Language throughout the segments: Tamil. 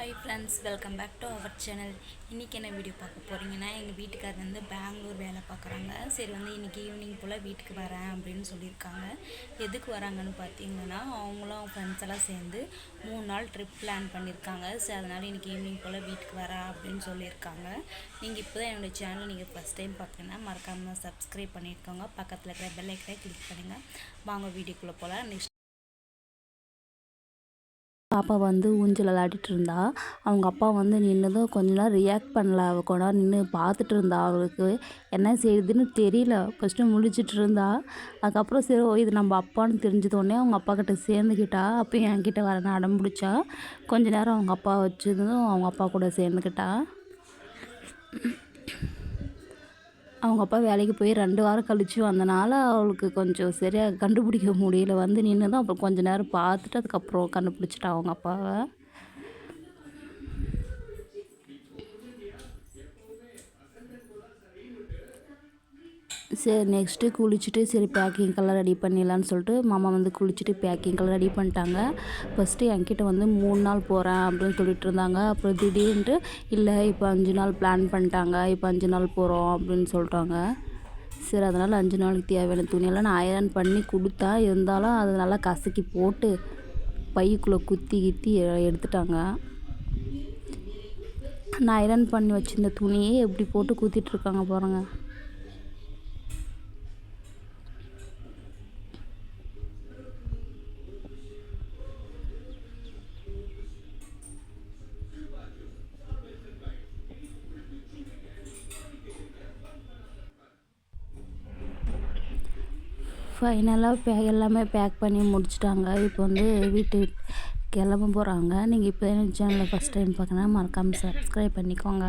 Hi friends welcome back to our channel இன்றைக்கி என்ன வீடியோ பார்க்க போகிறீங்கன்னா எங்கள் வீட்டுக்காரர் வந்து பெங்களூர் வேலை பார்க்குறாங்க. சரி வந்து இன்றைக்கி ஈவினிங் போல் வீட்டுக்கு வரேன் அப்படின்னு சொல்லியிருக்காங்க. எதுக்கு வராங்கன்னு பார்த்தீங்கன்னா அவங்களும் ஃப்ரெண்ட்ஸ் எல்லாம் சேர்ந்து மூணு நாள் ட்ரிப் பிளான் பண்ணியிருக்காங்க. சரி அதனால் இன்றைக்கி ஈவினிங் போல் வீட்டுக்கு வரேன் அப்படின்னு சொல்லியிருக்காங்க. நீங்கள் இப்போ தான் என்னுடைய சேனல் நீங்கள் ஃபஸ்ட் டைம் பார்க்குறீங்கன்னா மறக்காமல் சப்ஸ்கிரைப் பண்ணியிருக்கோங்க பக்கத்தில் இருக்கிற பெல் கிளிக் பண்ணுங்கள் வாங்க வீடியோக்குள்ளே போகலாம். நெக்ஸ்ட் பாப்பா வந்து ஊஞ்சல் விளாடிட்டு இருந்தா அவங்க அப்பா வந்து நின்னதும் கொஞ்ச நேரம் ரியாக்ட் பண்ணல. அவள் கொஞ்ச நேரம் நின்று பார்த்துட்டு இருந்தா அவளுக்கு. என்ன செய்யுதுன்னு தெரியல. ஃபஸ்ட்டு முழிச்சிட்டு இருந்தா அதுக்கப்புறம் சரி ஓ இது நம்ம அப்பான்னு தெரிஞ்சதோடனே அவங்க அப்பா கிட்ட சேர்ந்துக்கிட்டா அப்போ என்கிட்ட வரேன்னு அடம் பிடிச்சா கொஞ்ச நேரம் அவங்க அப்பா வச்சதும் அவங்க அப்பா கூட சேர்ந்துக்கிட்டா அவங்க அப்பா வேலைக்கு போய் ரெண்டு வாரம் கழிச்சு வந்தனால அவளுக்கு கொஞ்சம் சரியாக கண்டுபிடிக்க முடியல. வந்து நின்னதும் அப்புறம் கொஞ்ச நேரம் பார்த்துட்டு அதுக்கப்புறம் கண்டுபிடிச்சிட்டா அவங்க அப்பாவை. சரி நெக்ஸ்ட்டு குளிச்சுட்டு சரி பேக்கிங்க்கெல்லாம் ரெடி பண்ணிடலான்னு சொல்லிட்டு மாமா வந்து குளிச்சுட்டு பேக்கிங்கெல்லாம் ரெடி பண்ணிட்டாங்க. ஃபஸ்ட்டு என்கிட்ட வந்து மூணு நாள் போகிறேன் அப்படின்னு சொல்லிட்டு இருந்தாங்க. அப்புறம் திடீர்னுட்டு இல்லை இப்போ அஞ்சு நாள் பிளான் பண்ணிட்டாங்க. இப்போ அஞ்சு நாள் போகிறோம் அப்படின்னு சொல்லிட்டாங்க சரி அதனால் அஞ்சு நாளைக்கு தேவையான துணியெல்லாம் நான் அயரன் பண்ணி கொடுத்தேன் இருந்தாலும் அது நல்லா கசக்கி போட்டு பைக்குள்ளே குத்தி கித்தி எடுத்துட்டாங்க. நான் அயரன் பண்ணி வச்சிருந்த துணியே எப்படி போட்டு குத்திட்டுருக்காங்க இருக்காங்க ஃபைனலாக பே எல்லாமே பேக் பண்ணி முடிச்சிட்டாங்க. இப்போ வந்து வீட்டு கிளம்ப போகிறாங்க நீங்கள் இப்போ என் சேனலில் ஃபஸ்ட் டைம் பார்க்கணும் மறக்காமல் சப்ஸ்கிரைப் பண்ணிக்கோங்க.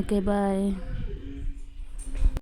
Okay bye